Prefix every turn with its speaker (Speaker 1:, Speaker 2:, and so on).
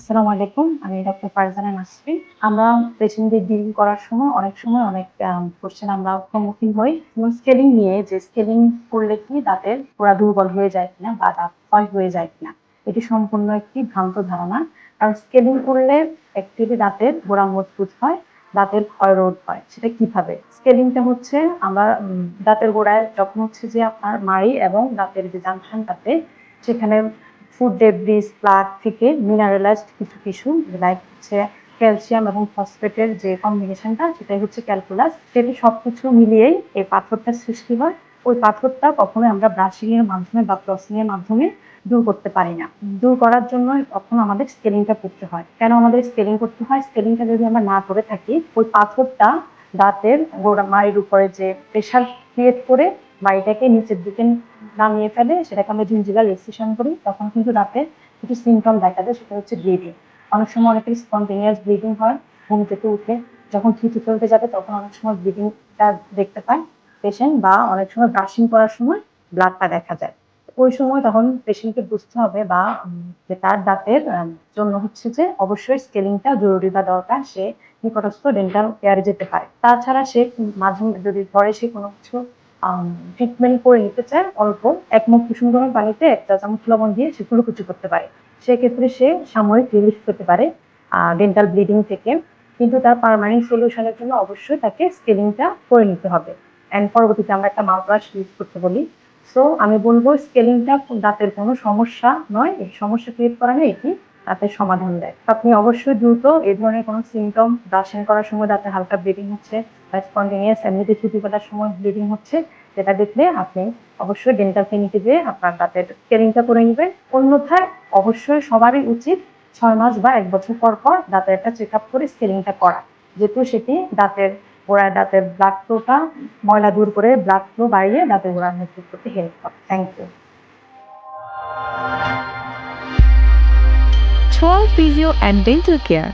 Speaker 1: আসসালামু আলাইকুম, আমি ডক্টর ফারজানা আমরা পেশেন্টদের ডিল করার সময় অনেক সময় অনেক কোশ্চেন আমরা সম্মুখীন হই। যেমন স্কেলিং নিয়ে যে স্কেলিং করলে কি দাঁতের গোড়া দুর্বল হয়ে যায় কিনা বা দাঁত ক্ষয় হয়ে যায় কিনা, এটি সম্পূর্ণ একটি ভ্রান্ত ধারণা। কারণ স্কেলিং করলে অ্যাকচুয়ালি দাঁতের গোড়া মজবুত হয়, দাঁতের ক্ষয় রোধ হয়। সেটা কীভাবে? স্কেলিংটা হচ্ছে আমরা দাঁতের গোড়ায় যখন হচ্ছে যে আপনার মাড়ি এবং দাঁতের যে জাংশনটাতে, সেখানে ফুড ডেব্রিজ প্লাগ থেকে মিনারেলাইজড কিছু কিছু লাইক হচ্ছে ক্যালসিয়াম এবং ফসফেটের যে কম্বিনেশনটা সেটাই হচ্ছে ক্যালকুলাস সেটি সবকিছু মিলিয়েই এই পাথরটা সৃষ্টি হয়। ওই পাথরটা কখনোই আমরা ব্রাশিংয়ের মাধ্যমে বা ক্রসিংয়ের মাধ্যমে দূর করতে পারি না। দূর করার জন্য তখন আমাদের স্কেলিংটা করতে হয়। কেন আমাদের স্কেলিং করতে হয়? স্কেলিংটা যদি আমরা না করে থাকি, ওই পাথরটা দাঁতের গোড়া মাড়ির উপরে যে প্রেশার ক্রিয়েট করে মাড়িটাকে নিচের দিকে নামিয়ে ফেলে, সেটাকে আমরা জিঞ্জিভাল রেসিশন করি, তখন কিন্তু দাঁতে কিছু সিমটম দেখা যায় সেটা হচ্ছে ব্লিডিং অনেক সময় অনেকের স্পন্টেনিয়াস ব্লিডিং হয়, ঘুম থেকে উঠে যখন থিতু ফেলতে যাবে, তখন অনেক সময় ব্লিডিংটা দেখতে পায় পেশেন্ট বা অনেক সময় ব্রাশিং করার সময় ব্লাডটা দেখা যায়। ওই সময় তখন পেশেন্টকে বুঝতে হবে বা যে তার দাঁতের জন্য হচ্ছে যে অবশ্যই স্কেলিংটা জরুরি বা দরকার, সে নিকটস্থ ডেন্টাল কেয়ারে যেতে পারে। তাছাড়া সে মাঝে যদি ঘরে সে কোনো কিছু ট্রিটমেন্ট করে নিতে চায় অল্প। এক মুখ কুসুম গরম পানিতে একটা চামচ লবণ দিয়ে সে কুচি করতে পারে। সেক্ষেত্রে সে সাময়িক রিলিফ পেতে পারে ডেন্টাল ব্লিডিং থেকে। কিন্তু তার পারমানেন্ট সলিউশনের জন্য অবশ্যই তাকে স্কেলিংটা করে নিতে হবে। অ্যান্ড পরবর্তীতে আমরা একটা মাউথওয়াশ ইউজ করতে বলি। সো আমি বলব স্কেলিংটা দাঁতের কোনো সমস্যা নয়। এই সমস্যা ক্রিয়েট করা নেই এটি দাঁতের সমাধান দেয়। আপনি অবশ্যই দ্রুত এই ধরনের কোনো সিমটম ব্রাশিং করার সময় দাঁতে হালকা ব্লিডিং হচ্ছে বা স্পন্টেনিয়াস এমনিতে ছুটি করার সময় ব্লিডিং হচ্ছে যেটা দেখলে আপনি অবশ্যই ডেন্টাল ক্লিনিকে যেয়ে আপনার দাঁতের স্কেলিংটা করে নেবেন। অন্যথায় অবশ্যই সবারই উচিত ছয় মাস বা এক বছর পর পর দাঁতের একটা চেক আপ করে স্কেলিংটা করা। যেহেতু সেটি দাঁতের গোড়ায় দাঁতের ব্লাড ফ্লোটা ময়লা দূর করে ব্লাড ফ্লো বাড়িয়ে দাঁতের গোড়া মজবুত করতে হেল্প করে। Thank you
Speaker 2: Chhoya physio and dental care